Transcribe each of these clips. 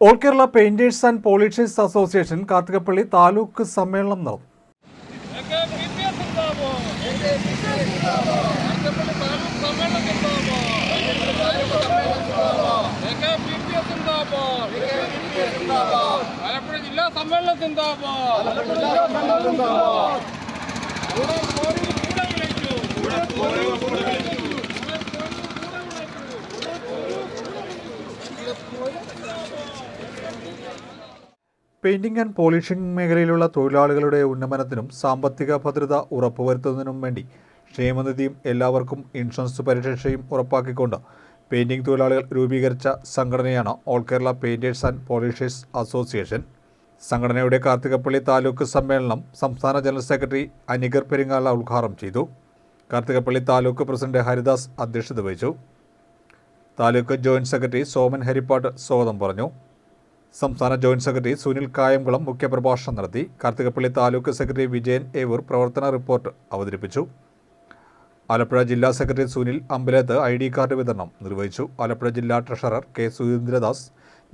All Kerala Painters and Polishers Association Karthikappally taluk സമ്മേളനം ആലപ്പുഴ ജില്ലാ സമ്മേളനം പെയിന്റിംഗ് ആൻഡ് പോളിഷിംഗ് മേഖലയിലുള്ള തൊഴിലാളികളുടെ ഉന്നമനത്തിനും സാമ്പത്തിക ഭദ്രത ഉറപ്പുവരുത്തുന്നതിനും വേണ്ടി ക്ഷേമനിധിയും എല്ലാവർക്കും ഇൻഷുറൻസ് പരിരക്ഷയും ഉറപ്പാക്കിക്കൊണ്ട് പെയിന്റിംഗ് തൊഴിലാളികൾ രൂപീകരിച്ച സംഘടനയാണ് All Kerala Painters and Polishers Association. സംഘടനയുടെ കാർത്തികപ്പള്ളി താലൂക്ക് സമ്മേളനം സംസ്ഥാന ജനറൽ സെക്രട്ടറി അനികർ പെരിങ്ങാല ഉദ്ഘാടനം ചെയ്തു. കാർത്തികപ്പള്ളി താലൂക്ക് പ്രസിഡന്റ് ഹരിദാസ് അധ്യക്ഷത വഹിച്ചു. താലൂക്ക് ജോയിന്റ് സെക്രട്ടറി സോമൻ ഹരിപ്പാട്ട് സ്വാഗതം പറഞ്ഞു. സംസ്ഥാന ജോയിന്റ് സെക്രട്ടറി സുനിൽ കായംകുളം മുഖ്യപ്രഭാഷണം നടത്തി. കാർത്തികപ്പള്ളി താലൂക്ക് സെക്രട്ടറി വിജയൻ ഏവൂർ പ്രവർത്തന റിപ്പോർട്ട് അവതരിപ്പിച്ചു. ആലപ്പുഴ ജില്ലാ secretary Sunil Ambalath I D card വിതരണം നിർവഹിച്ചു. ആലപ്പുഴ ജില്ലാ ട്രഷറർ കെ സുരേന്ദ്രദാസ്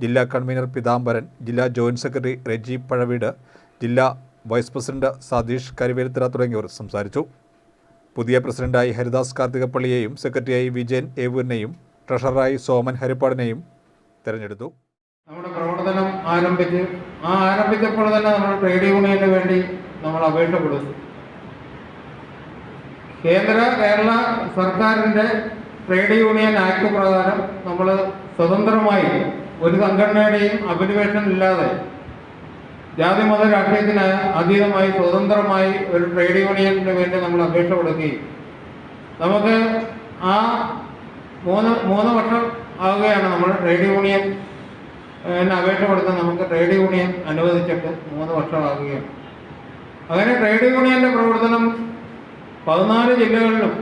ജില്ലാ കൺവീനർ പിതാംബരൻ ജില്ലാ ജോയിന്റ് സെക്രട്ടറി റെജി പഴവീട് ജില്ലാ വൈസ് പ്രസിഡന്റ് സതീഷ് കരുവേലത്തറ തുടങ്ങിയവർ സംസാരിച്ചു. പുതിയ പ്രസിഡന്റായി ഹരിദാസ് കാർത്തികപ്പള്ളിയെയും സെക്രട്ടറിയായി വിജയൻ ഏവൂരിനെയും ട്രഷററായി സോമൻ ഹരിപ്പാടിനെയും തെരഞ്ഞെടുത്തു. ആരംഭിച്ച് ആ ആരംഭിച്ചപ്പോൾ തന്നെ നമ്മൾ ട്രേഡ് യൂണിയന് വേണ്ടി നമ്മൾ അപേക്ഷ കൊടുത്തു. കേന്ദ്ര കേരള സർക്കാരിന്റെ ട്രേഡ് യൂണിയൻ ആക്ട് പ്രകാരം നമ്മൾ സ്വതന്ത്രമായി ഒരു സംഘടനയുടെയും അഭിനിവേശം ഇല്ലാതെ ജാതി മത രാഷ്ട്രീയത്തിന് അതീതമായി സ്വതന്ത്രമായി ഒരു ട്രേഡ് യൂണിയന് വേണ്ടി നമ്മൾ അപേക്ഷ കൊടുക്കുകയും നമുക്ക് ആ മൂന്ന് മൂന്ന് വർഷം ആവുകയാണ് നമ്മൾ ട്രേഡ് യൂണിയൻ അപേക്ഷ കൊടുക്കാൻ നമുക്ക് ട്രേഡ് യൂണിയൻ അനുവദിച്ചിട്ട് മൂന്ന് വർഷമാകുകയാണ് അങ്ങനെ ട്രേഡ് യൂണിയന്റെ പ്രവർത്തനം പതിനാല് ജില്ലകളിലും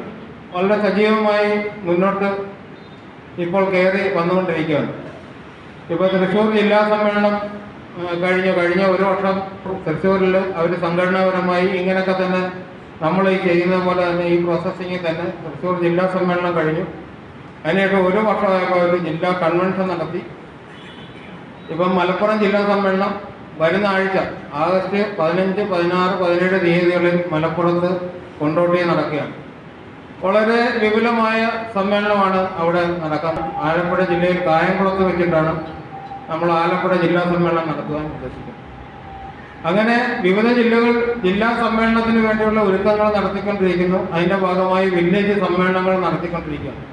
വളരെ സജീവമായി മുന്നോട്ട് ഇപ്പോൾ കയറി വന്നുകൊണ്ടിരിക്കുകയാണ്. ഇപ്പോൾ തൃശ്ശൂർ ജില്ലാ സമ്മേളനം കഴിഞ്ഞ കഴിഞ്ഞ ഒരു വർഷം തൃശ്ശൂരിൽ അവർ സംഘടനാപരമായി ഇങ്ങനെയൊക്കെ തന്നെ നമ്മൾ ഈ ചെയ്യുന്നത് പോലെ തന്നെ ഈ പ്രോസസ്സിങ്ങിൽ തന്നെ തൃശ്ശൂർ ജില്ലാ സമ്മേളനം കഴിഞ്ഞു. അതിനുശേഷം ഒരു വർഷമായപ്പോൾ അവർ ജില്ലാ കൺവെൻഷൻ നടത്തി. ഇപ്പം മലപ്പുറം ജില്ലാ സമ്മേളനം വരുന്ന ആഴ്ച ആഗസ്റ്റ് പതിനഞ്ച് പതിനാറ് പതിനേഴ് തീയതികളിൽ മലപ്പുറത്ത് കൊണ്ടോട്ടി നടക്കുകയാണ്. വളരെ വിപുലമായ സമ്മേളനമാണ് അവിടെ നടക്കാൻ. ആലപ്പുഴ ജില്ലയിൽ കായംകുളത്ത് വെച്ചിട്ടാണ് നമ്മൾ ആലപ്പുഴ ജില്ലാ സമ്മേളനം നടത്തുവാൻ ഉദ്ദേശിക്കുന്നത്. അങ്ങനെ വിവിധ ജില്ലകൾ ജില്ലാ സമ്മേളനത്തിന് വേണ്ടിയുള്ള ഒരുക്കങ്ങൾ നടത്തിക്കൊണ്ടിരിക്കുന്നു. അതിന്റെ ഭാഗമായി വില്ലേജ് സമ്മേളനങ്ങൾ നടത്തിക്കൊണ്ടിരിക്കുകയാണ്.